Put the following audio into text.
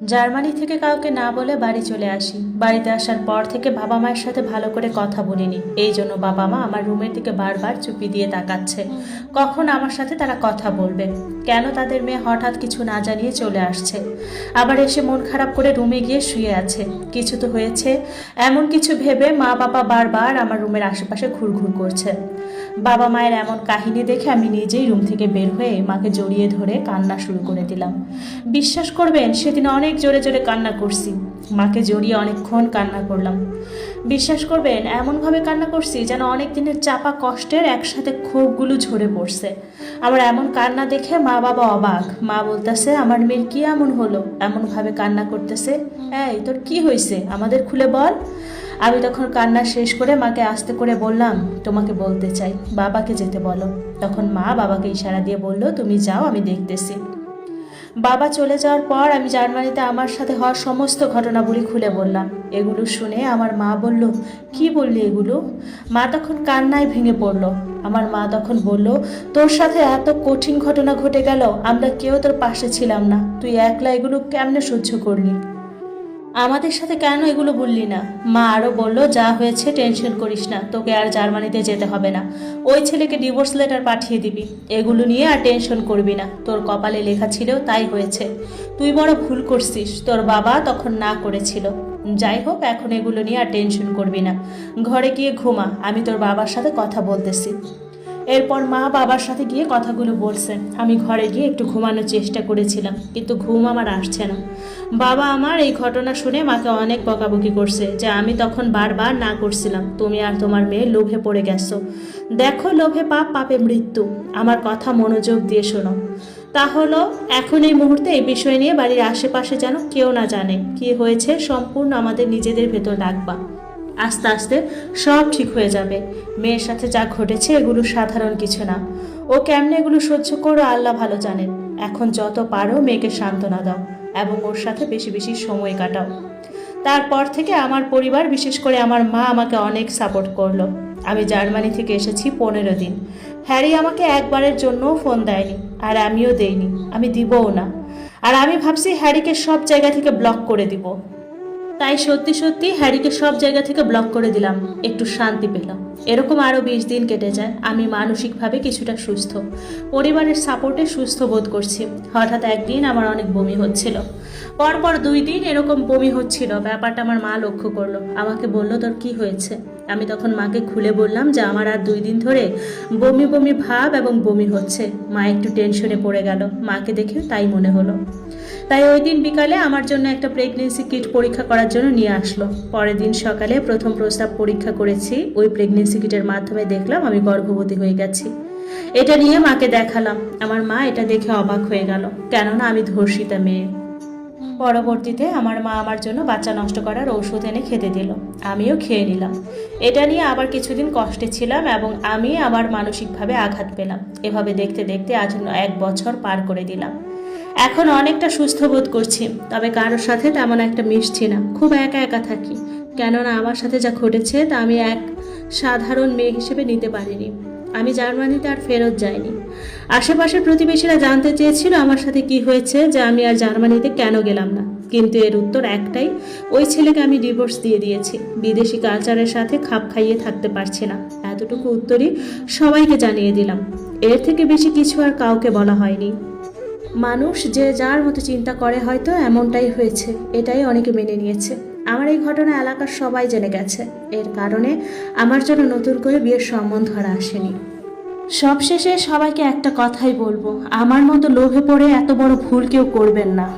Germany থেকে কাউকে না বলে বাড়ি চলে আসি। বাড়িতে আসার পর থেকে বাবা মায়ের সাথে ভালো করে কথা বলিনি। এই জন্য বাবা মা আমার রুমের দিকে বারবার চুপি দিয়ে তাকাচ্ছে। কখন আমার সাথে তারা কথা বলবে? কেন তাদের মেয়ে হঠাৎ কিছু না জানিয়ে চলে আসছে? আবার এসে মন খারাপ করে রুমে গিয়ে শুয়ে আছে। কিছু তো হয়েছে। এমন কিছু ভেবে মা বাবা বারবার আমার রুমের আশেপাশে ঘুরঘুর করছে। বাবা মায়ের এমন কাহিনী দেখে আমি নিজেই রুম থেকে বের হয়ে মাকে জড়িয়ে ধরে কান্না শুরু করে দিলাম। বিশ্বাস করবেন, সেদিন অনেক জোরে জোরে কান্না করছি। মাকে জড়িয়ে অনেকক্ষণ কান্না করলাম। বিশ্বাস করবেন, এমনভাবে কান্না করছি যেন অনেক দিনের চাপা কষ্টের একসাথে ক্ষোভগুলো ঝরে পড়ছে। আমার এমন কান্না দেখে মা বাবা অবাক। মা বলতেছে, আমার মেয়ের কি এমন হলো? এমনভাবে কান্না করতেছে? এই, তোর কি হয়েছে? আমাদের খুলে বল। আমি তখন কান্না শেষ করে মাকে আস্তে করে বললাম, তোমাকে বলতে চাই, বাবাকে যেতে বলো। তখন মা বাবাকে ইশারা দিয়ে বলল, তুমি যাও, আমি দেখতেছি। বাবা চলে যাওয়ার পর আমি জার্মানিতে আমার সাথে হওয়ার সমস্ত ঘটনাগুলি খুলে বললাম। এগুলো শুনে আমার মা বলল, কি বললি এগুলো? মা তখন কান্নায় ভেঙে পড়ল। আমার মা তখন বলল, তোর সাথে এত কঠিন ঘটনা ঘটে গেল, আমরা কেউ তোর পাশে ছিলাম না। তুই একলা এগুলো কেমনে সহ্য করলি? আমাদের সাথে কেন এগুলো বললি না? মা আরও বলল, যা হয়েছে টেনশন করিস না, তোকে আর জার্মানিতে যেতে হবে না। ওই ছেলেকে ডিভোর্স লেটার পাঠিয়ে দিবি। এগুলো নিয়ে আর টেনশন করবি না। তোর কপালে লেখা ছিল, তাই হয়েছে। তুই বড় ভুল করছিস। তোর বাবা তখন না করেছিল। যাই হোক, এখন এগুলো নিয়ে আর টেনশন করবি না। ঘরে গিয়ে ঘুমা। আমি তোর বাবার সাথে কথা বলতেছি। এরপর মা বাবার সাথে গিয়ে কথাগুলো বলছে আমি ঘরে গিয়ে একটু ঘুমানোর চেষ্টা করেছিলাম, কিন্তু ঘুম আমার আসছে না। বাবা আমার এই ঘটনা শুনে মাকে অনেক বকাবকি করছে যে আমি তখন বারবার না করছিলাম, তুমি আর তোমার মেয়ে লোভে পড়ে গেছো। দেখো লোভে পাপ, পাপে মৃত্যু, আমার কথা মনোযোগ দিয়ে শোনো। তা হলো, এখন এই মুহূর্তে এই বিষয় নিয়ে বাড়ির আশেপাশে যেন কেউ না জানে, কি হয়েছে সম্পূর্ণ আমাদের নিজেদের ভেতর রাখবা। আস্তে আস্তে সব ঠিক হয়ে যাবে। মেয়ের সাথে যা ঘটেছে এগুলো সাধারণ কিছু না। ও কেমনে এগুলো সহ্য করো আল্লাহ ভালো জানেন। এখন যত পারো মেয়েকে সান্ত্বনা দাও এবং ওর সাথে বেশি বেশি সময় কাটাও। তারপর থেকে আমার পরিবার, বিশেষ করে আমার মা আমাকে অনেক সাপোর্ট করল। আমি জার্মানি থেকে এসেছি পনেরো দিন। হ্যারি আমাকে একবারের জন্যও ফোন দেয়নি আর আমিও দেইনি। আমি দিবও না। আর আমি ভাবছি হ্যারিকে সব জায়গা থেকে ব্লক করে দিব। তাই সত্যি সত্যি হ্যারিকে সব জায়গা থেকে ব্লক করে দিলাম। একটু শান্তি পেলাম। এরকম আরও বিশ দিন কেটে যায়। আমি মানসিকভাবে কিছুটা সুস্থ। পরিবারের সাপোর্টে সুস্থ বোধ করছি। হঠাৎ একদিন আমার অনেক বমি হচ্ছিল। পরপর দুই দিন এরকম বমি হচ্ছিল। ব্যাপারটা আমার মা লক্ষ্য করল। আমাকে বলল, তোর কি হয়েছে? আমি তখন মাকে খুলে বললাম যে, আমার আর দুই দিন ধরে বমি বমি ভাব এবং বমি হচ্ছে। মা একটু টেনশনে পড়ে গেল। মাকে দেখে তাই মনে হলো। তাই ওই দিন বিকালে আমার জন্য একটা প্রেগনেন্সি কিট পরীক্ষা করার জন্য নিয়ে আসলো। পরের দিন সকালে প্রথম প্রস্তাব পরীক্ষা করেছি। ওই প্রেগনেন্সি কিটের মাধ্যমে দেখলাম আমি গর্ভবতী হয়ে গেছি। এটা নিয়ে মাকে দেখালাম। আমার মা এটা দেখে অবাক হয়ে গেল। কেননা আমি ধর্ষিতা মেয়ে। পরবর্তীতে আমার মা আমার জন্য বাচ্চা নষ্ট করার ওষুধ এনে খেতে দিল। আমিও খেয়ে নিলাম। এটা নিয়ে আবার কিছুদিন কষ্টে ছিলাম এবং আমি আবার মানসিকভাবে আঘাত পেলাম। এভাবে দেখতে দেখতে আজ এক বছর পার করে দিলাম। এখন অনেকটা সুস্থ বোধ করছি, তবে কারোর সাথে তেমন একটা মিশছি না। খুব একা একা থাকি। কেননা আমার সাথে যা ঘটেছে তা আমি এক সাধারণ মেয়ে হিসেবে নিতে পারিনি। আমি জার্মানিতে আর ফেরত যাইনি। আশেপাশের প্রতিবেশীরা জানতে চেয়েছিল আমার সাথে কি হয়েছে যে আমি আর জার্মানিতে কেন গেলাম না। কিন্তু এর উত্তর একটাই, ওই ছেলেকে আমি ডিভোর্স দিয়ে দিয়েছি। বিদেশি কালচারের সাথে খাপ খাইয়ে থাকতে পারছি না। এতটুকু উত্তরই সবাইকে জানিয়ে দিলাম। এর থেকে বেশি কিছু আর কাউকে বলা হয়নি। মানুষ যে যার মতো চিন্তা করে হয়তো এমনটাই হয়েছে, এটাই অনেকে মেনে নিয়েছে। আমার এই ঘটনা এলাকার সবাই জেনে গেছে। এর কারণে আমার জন্য নতুন করে বিয়ের সম্বন্ধ ধরা আসেনি। সবশেষে সবাইকে একটা কথাই বলব, আমার মতো লোভে পড়ে এত বড় ভুল কেউ করবেন না।